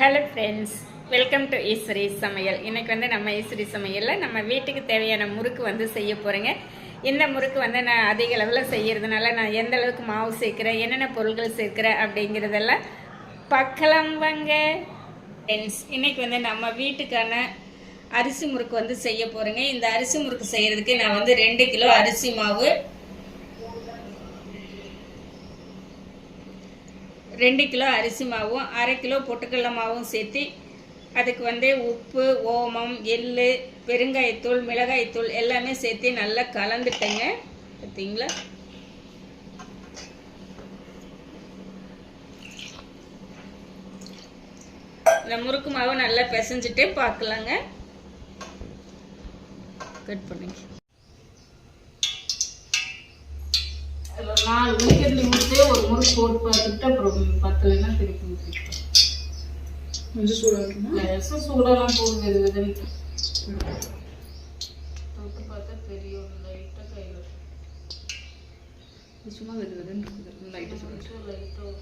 Hello friends welcome to Eswari சமையல் இன்னைக்கு வந்து நம்ம ஈஸ்வரி சமையலில் நம்ம வீட்டுக்கு தேவையான முறுக்கு வந்து செய்ய போகிறேங்க இந்த முறுக்கு வந்து நான் அதிக அளவில் செய்கிறதுனால நான் எந்த அளவுக்கு மாவு சேர்க்குறேன் என்னென்ன பொருட்கள் சேர்க்குறேன் அப்படிங்கிறதெல்லாம் பக்கலாம் வாங்க. ஃப்ரெண்ட்ஸ் இன்றைக்கி வந்து நம்ம வீட்டுக்கான அரிசி முறுக்கு வந்து செய்ய போகிறேங்க இந்த அரிசி முறுக்கு செய்கிறதுக்கு நான் வந்து ரெண்டு கிலோ அரிசி மாவு ரெண்டு கிலோ அரிசி மாவும் அரை கிலோ பொட்டுக்கடல மாவும் சேர்த்து அதுக்கு வந்து உப்பு ஓமம் எள் பெருங்காயத்தூள் மிளகாய்த்தூள் எல்லாமே சேர்த்து நல்லா கலந்துட்டேங்க. பார்த்தீங்களா இந்த முறுக்கு மாவு நல்லா பிசைஞ்சிட்டே பார்க்கலாங்க. கட் பண்ணுங்க. நாலு மணிக்கு முறுக்கு போட்டு பார்த்துட்டு அப்புறம் பத்தலைன்னா திருப்பி ஊற்றிக்கலாம் கொஞ்சம் சூடாக இருக்குமா லேசாக சூடெல்லாம் போகும் வெது வெதுன்னு தொட்டு பார்த்தா தெரியும். லைட்டாக கையில் சும்மா வெது வெதுன்னு இருக்குது. லைட்டாக கொஞ்சம் லைட்டாக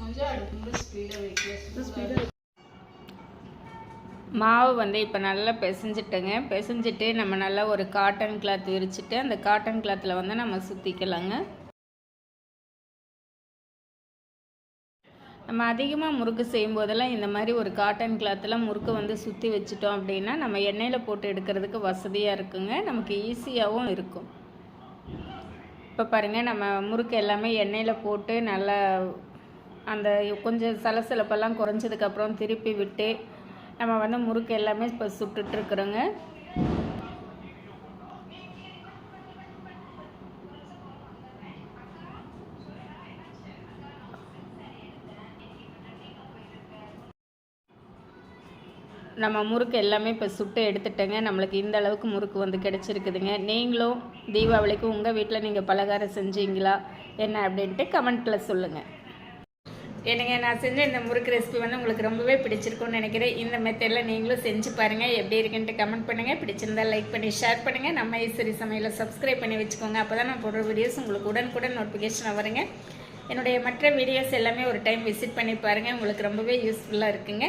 கொஞ்சம் அடுப்பு ஸ்பீடாக வைக்கல. ஸ்பீடாக மாவு வந்து இப்போ நல்லா பிசைஞ்சிட்டேங்க. பிசைஞ்சிட்டு நம்ம நல்லா ஒரு காட்டன் கிளாத் விரிச்சிட்டு அந்த காட்டன் கிளாத்தில் வந்து நம்ம சுற்றிக்கலாங்க நம்ம அதிகமாக முறுக்கு செய்யும் போதெல்லாம் இந்த மாதிரி ஒரு காட்டன் கிளாத்தில் முறுக்கு வந்து சுற்றி வச்சிட்டோம் அப்படின்னா நம்ம எண்ணெயில் போட்டு எடுக்கிறதுக்கு வசதியாக இருக்குங்க. நமக்கு ஈஸியாகவும் இருக்கும். இப்போ பாருங்கள் நம்ம முறுக்கு எல்லாமே எண்ணெயில் போட்டு நல்லா அந்த கொஞ்சம் சலசலப்பெல்லாம் குறைஞ்சதுக்கப்புறம் திருப்பி விட்டு நம்ம வந்து முறுக்கு எல்லாமே இப்போ சுட்டுட்ருக்குறோங்க நம்ம முறுக்கு எல்லாமே இப்போ சுட்டு எடுத்துட்டேங்க. நம்மளுக்கு இந்த அளவுக்கு முறுக்கு வந்து கிடச்சிருக்குதுங்க. நீங்களும் தீபாவளிக்கு உங்கள் வீட்டில் நீங்கள் பலகாரம் செஞ்சீங்களா? என்ன அப்படின்ட்டு கமெண்ட்டில் சொல்லுங்கள் என்னங்க நான் செஞ்ச இந்த முறுக்கு ரெசிபி வந்து உங்களுக்கு ரொம்பவே பிடிச்சிருக்கும்னு நினைக்கிறேன். இந்த மெத்தடில் நீங்களும் செஞ்சு பாருங்கள் எப்படி இருக்குன்ட்டு கமெண்ட் பண்ணுங்கள் பிடிச்சிருந்தா லைக் பண்ணி ஷேர் பண்ணுங்கள் நம்ம ஈஸ்வரி சமையலை சப்ஸ்கிரைப் பண்ணி வச்சுக்கோங்க. அப்போ தான் நான் போடுற வீடியோஸ் உங்களுக்கு உடனுக்குடன் நோட்டிஃபிகேஷன் வருங்க. என்னுடைய மற்ற வீடியோஸ் எல்லாமே ஒரு டைம் விசிட் பண்ணி பாருங்கள் உங்களுக்கு ரொம்பவே யூஸ்ஃபுல்லாக இருக்குங்க.